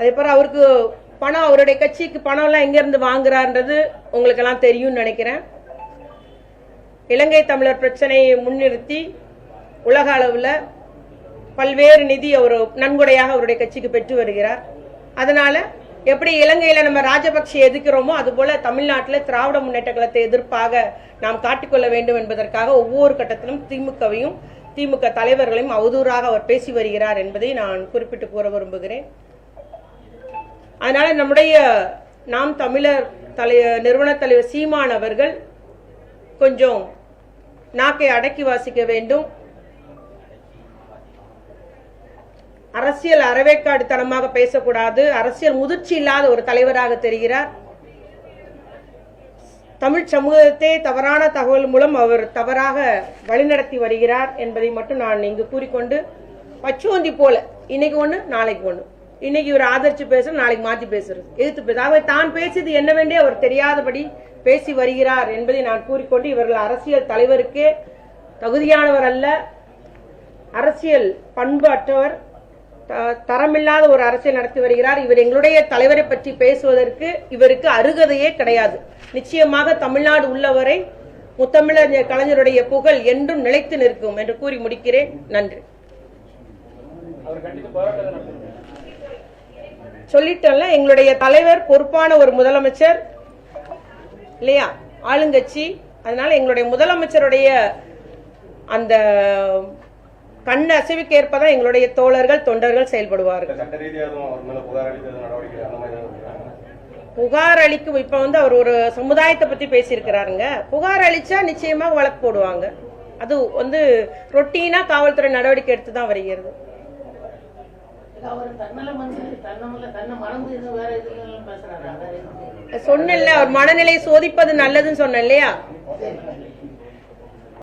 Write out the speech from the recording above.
அதே அவருக்கு பணம் அவருடைய கட்சிக்கு பணம் எல்லாம் எங்க இருந்து உங்களுக்கு எல்லாம் தெரியும்னு நினைக்கிறேன். இலங்கை தமிழர் பிரச்சனையை முன்னிறுத்தி உலக அளவில் பல்வேறு நிதி அவர் நன்கொடையாக அவருடைய கட்சிக்கு பெற்று வருகிறார். அதனால எப்படி இலங்கையில நம்ம ராஜபக்ஷ எதிர்க்கிறோமோ அதுபோல தமிழ்நாட்டில் திராவிட முன்னேற்ற கழகத்தை எதிர்ப்பாக நாம் காட்டிக்கொள்ள வேண்டும் என்பதற்காக ஒவ்வொரு கட்டத்திலும் திமுகவையும் திமுக தலைவர்களையும் அவதூறாக அவர் பேசி வருகிறார் என்பதை நான் குறிப்பிட்டு கூற விரும்புகிறேன். அதனால நம்முடைய நாம் தமிழர் தலை நிறுவன தலைவர் சீமான் அவர்கள் கொஞ்சம் நாக்கை அடக்கி வாசிக்க வேண்டும். அரசியல் அறவேக்காடுத்தனமாக பேசக்கூடாது. அரசியல் முதிர்ச்சி இல்லாத ஒரு தலைவராக தெரிகிறார். தமிழ் சமூகத்தை தவறான தகவல் மூலம் அவர் தவறாக வழிநடத்தி வருகிறார் என்பதை மட்டும் நான் இங்கு கூறிக்கொண்டு பச்சுவந்தி போல இன்னைக்கு ஒன்று நாளைக்கு ஒன்று இன்னைக்கு இவர் ஆதரிச்சு பேசுற நாளைக்கு மாத்தி பேசுறது. எதிர்த்து பேச ஆகவே தான் பேசியது என்னவென்றே அவர் தெரியாதபடி பேசி வருகிறார் என்பதை நான் கூறிக்கொண்டு இவர்கள் அரசியல் தலைவருக்கே தகுதியானவர் அல்ல. அரசியல் பண்பு அற்றவர் த- தரமில்லாத ஒரு அரசியல் நடத்தி வருகிறார். இவர் எங்களுடைய தலைவரை பற்றி பேசுவதற்கு இவருக்கு அருகதையே கிடையாது. நிச்சயமாக தமிழ்நாடு உள்ளவரை முத்தமிழர் கலைஞருடைய புகழ் என்றும் நிலைத்து நிற்கும் என்று கூறி முடிக்கிறேன். நன்றி. சொல்லிட்டோம்ல எங்களுடைய தலைவர் பொறுப்பான ஒரு முதலமைச்சர் இல்லையா? ஆளுங்கட்சி. அதனால எங்களுடைய முதலமைச்சருடைய அந்த கண் அசைவுக்கு ஏற்பதான் எங்களுடைய தோழர்கள் தொண்டர்கள் செயல்படுவார்கள். புகார் அளிக்கும் இப்ப வந்து அவர் ஒரு சமுதாயத்தை பத்தி பேசியிருக்கிறாருங்க. புகார் அளிச்சா நிச்சயமா வழக்கு போடுவாங்க. அது வந்து ரொட்டீனா காவல்துறை நடவடிக்கை எடுத்து தான் வருகிறது. அவர் தன்னலம் வந்து தன்னமல்ல தன்னை மறந்து வேற எதுவும் பேசுறாரா? வேற அவர் மனநிலையை சோதிப்பது நல்லதுன்னு சொன்னேன் இல்லையா?